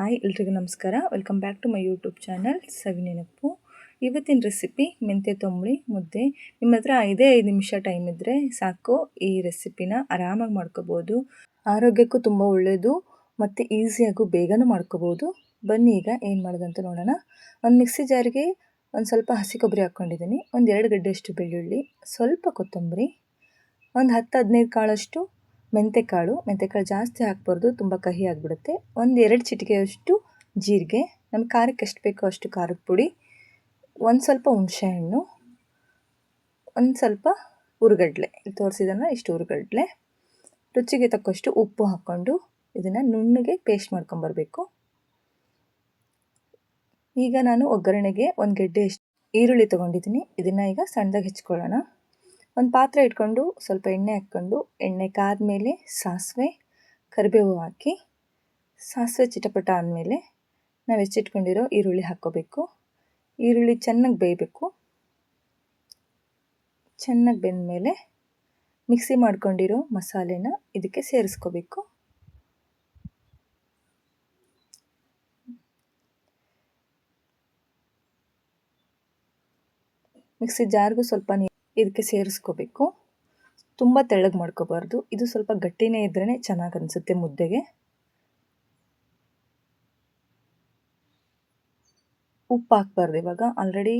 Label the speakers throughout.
Speaker 1: Hi, ಎಲ್ರಿಗೂ ನಮಸ್ಕಾರ. Welcome back to my YouTube channel Savinenappu ಇವತ್ತಿನ ರೆಸಿಪಿ ಮೆಂತ್ಯ ತೊಂಬಳಿ, ಮುದ್ದೆ. ನಿಮ್ಮ ಹತ್ರ ಐದೇ ಐದು ನಿಮಿಷ ಟೈಮ್ ಇದ್ದರೆ ಸಾಕು. ಈ ರೆಸಿಪಿನ ಆರಾಮಾಗಿ ಮಾಡ್ಕೋಬೋದು. ಆರೋಗ್ಯಕ್ಕೂ ತುಂಬ ಒಳ್ಳೆಯದು ಮತ್ತು ಈಸಿಯಾಗೂ ಬೇಗನೂ ಮಾಡ್ಕೋಬೋದು. ಬನ್ನಿ ಈಗ ಏನು ಮಾಡೋದಂತ ನೋಡೋಣ. ಒಂದು ಮಿಕ್ಸಿ ಜಾರಿಗೆ ಒಂದು ಸ್ವಲ್ಪ ಹಸಿ ಕೊಬ್ಬರಿ ಹಾಕ್ಕೊಂಡಿದ್ದೀನಿ. ಒಂದು ಎರಡು ಗಡ್ಡೆಯಷ್ಟು ಬೆಳ್ಳುಳ್ಳಿ, ಸ್ವಲ್ಪ ಕೊತ್ತಂಬರಿ, ಒಂದು ಹತ್ತು ಹದಿನೈದು ಕಾಳಷ್ಟು ಮೆಂತೆಕಾಳು ಮೆಂತೆಕಾಳು ಜಾಸ್ತಿ ಹಾಕ್ಬಾರ್ದು, ತುಂಬ ಕಹಿ ಆಗಿಬಿಡುತ್ತೆ. ಒಂದು ಎರಡು ಚಿಟಿಕೆಯಷ್ಟು ಜೀರಿಗೆ, ನಮ್ಗೆ ಖಾರಕ್ಕೆ ಎಷ್ಟು ಬೇಕೋ ಅಷ್ಟು ಖಾರದ ಪುಡಿ, ಒಂದು ಸ್ವಲ್ಪ ಹುಣಸೆಹಣ್ಣು ಒಂದು ಸ್ವಲ್ಪ ಉರುಗಡ್ಲೆ. ಇಲ್ಲಿ ತೋರಿಸಿದನ್ನ ಇಷ್ಟು ಉರುಗಡ್ಲೆ. ರುಚಿಗೆ ತಕ್ಕಷ್ಟು ಉಪ್ಪು ಹಾಕ್ಕೊಂಡು ಇದನ್ನು ನುಣ್ಣಗೆ ಪೇಸ್ಟ್ ಮಾಡ್ಕೊಂಬರ್ಬೇಕು. ಈಗ ನಾನು ಒಗ್ಗರಣೆಗೆ ಒಂದು ಗೆಡ್ಡೆ ಎಷ್ಟು ಈರುಳ್ಳಿ ತೊಗೊಂಡಿದ್ದೀನಿ. ಇದನ್ನು ಈಗ ಸಣ್ಣದಾಗಿ ಹೆಚ್ಕೊಳ್ಳೋಣ. ಒಂದು ಪಾತ್ರೆ ಇಟ್ಕೊಂಡು ಸ್ವಲ್ಪ ಎಣ್ಣೆ ಹಾಕ್ಕೊಂಡು, ಎಣ್ಣೆ ಕಾದ್ಮೇಲೆ ಸಾಸಿವೆ, ಕರಿಬೇವು ಹಾಕಿ, ಸಾಸಿವೆ ಚಿಟಪಟ ಆದಮೇಲೆ ನಾವು ಹೆಚ್ಚಿಟ್ಕೊಂಡಿರೋ ಈರುಳ್ಳಿ ಹಾಕ್ಕೋಬೇಕು. ಈರುಳ್ಳಿ ಚೆನ್ನಾಗಿ ಬೇಯಬೇಕು. ಚೆನ್ನಾಗಿ ಬೆಂದ ಮೇಲೆ ಮಿಕ್ಸಿ ಮಾಡ್ಕೊಂಡಿರೋ ಮಸಾಲೆನ ಇದಕ್ಕೆ ಸೇರಿಸ್ಕೋಬೇಕು. ಮಿಕ್ಸಿ ಜಾರ್ಗೂ ಸ್ವಲ್ಪ ನೀರು ಇದಕ್ಕೆ ಸೇರಿಸ್ಕೋಬೇಕು. ತುಂಬ ತೆಳ್ಳಗೆ ಮಾಡ್ಕೋಬಾರ್ದು. ಇದು ಸ್ವಲ್ಪ ಗಟ್ಟಿನೇ ಇದ್ರೇ ಚೆನ್ನಾಗಿ ಅನಿಸುತ್ತೆ ಮುದ್ದೆಗೆ. ಉಪ್ಪು ಹಾಕ್ಬಾರ್ದು ಇವಾಗ. ಆಲ್ರೆಡಿ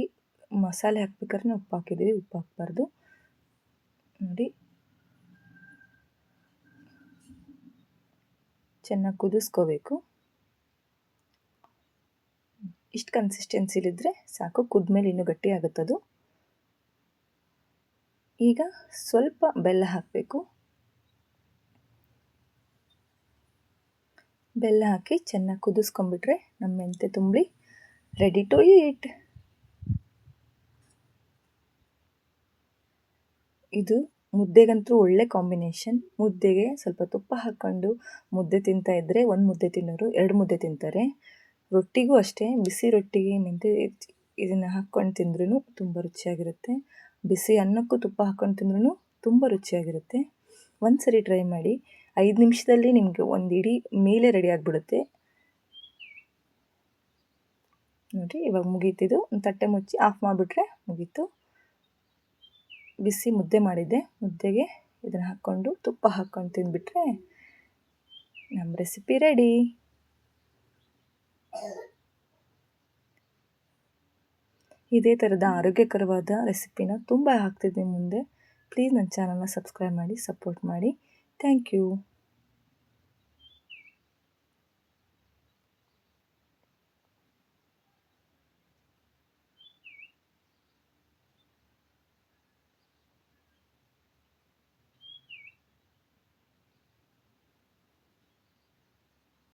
Speaker 1: ಮಸಾಲೆ ಹಾಕ್ಬೇಕಾದ್ರೆ ಉಪ್ಪು ಹಾಕಿದ್ದೀವಿ. ಉಪ್ಪು ಹಾಕ್ಬಾರ್ದು. ನೋಡಿ. ಚೆನ್ನಾಗಿ ಕುದಿಸ್ಕೋಬೇಕು. ಇಷ್ಟು ಕನ್ಸಿಸ್ಟೆನ್ಸಿಲಿದ್ದರೆ ಸಾಕು. ಕುದ್ಮೇಲೆ ಇನ್ನೂ ಗಟ್ಟಿ ಆಗುತ್ತದು. ಈಗ ಸ್ವಲ್ಪ ಬೆಲ್ಲ ಹಾಕಬೇಕು. ಬೆಲ್ಲ ಹಾಕಿ ಚೆನ್ನಾಗಿ ಕುದಿಸ್ಕೊಂಡ್ಬಿಟ್ರೆ ನಮ್ಮ ಮೆಂತೆ ತುಂಬಿ ರೆಡಿ ಟು ಈಟ್ ಇದು ಮುದ್ದೆಗಂತೂ ಒಳ್ಳೆ ಕಾಂಬಿನೇಷನ್ ಮುದ್ದೆಗೆ ಸ್ವಲ್ಪ ತುಪ್ಪ ಹಾಕ್ಕೊಂಡು ಮುದ್ದೆ ತಿಂತಾ ಇದ್ದರೆ ಒಂದು ಮುದ್ದೆ ತಿನ್ನೋರು ಎರಡು ಮುದ್ದೆ ತಿಂತಾರೆ. ರೊಟ್ಟಿಗೂ ಅಷ್ಟೇ, ಬಿಸಿ ರೊಟ್ಟಿಗೆ ಮೆಂತೆ ಇದನ್ನು ಹಾಕ್ಕೊಂಡು ತಿಂದ್ರೂ ತುಂಬ ರುಚಿಯಾಗಿರುತ್ತೆ. ಬಿಸಿ ಅನ್ನಕ್ಕೂ ತುಪ್ಪ ಹಾಕ್ಕೊಂಡು ತಿಂದ್ರೂ ತುಂಬ ರುಚಿಯಾಗಿರುತ್ತೆ. ಒಂದು ಸರಿ ಟ್ರೈ ಮಾಡಿ. ಐದು ನಿಮಿಷದಲ್ಲಿ ನಿಮಗೆ ಒಂದು ಇಡೀ ಮೇಲೆ ರೆಡಿ ಆಗಿಬಿಡುತ್ತೆ. ನೋಡಿರಿ, ಇವಾಗ ಮುಗೀತಿದ್ದು ತಟ್ಟೆ ಮುಚ್ಚಿ ಆಫ್ ಮಾಡಿಬಿಟ್ರೆ ಮುಗೀತು. ಬಿಸಿ ಮುದ್ದೆ ಮಾಡಿದ್ದೆ. ಮುದ್ದೆಗೆ ಇದನ್ನು ಹಾಕ್ಕೊಂಡು ತುಪ್ಪ ಹಾಕ್ಕೊಂಡು ತಿಂದುಬಿಟ್ರೆ ನಮ್ಮ ರೆಸಿಪಿ ರೆಡಿ ಇದೇ ಥರದ ಆರೋಗ್ಯಕರವಾದ ರೆಸಿಪಿನ ತುಂಬ ಹಾಕ್ತಿದ್ದೀನಿ ಮುಂದೆ. ಪ್ಲೀಸ್ ನನ್ನ ಚಾನಲ್ನ ಸಬ್ಸ್ಕ್ರೈಬ್ ಮಾಡಿ ಸಪೋರ್ಟ್ ಮಾಡಿ. Thank you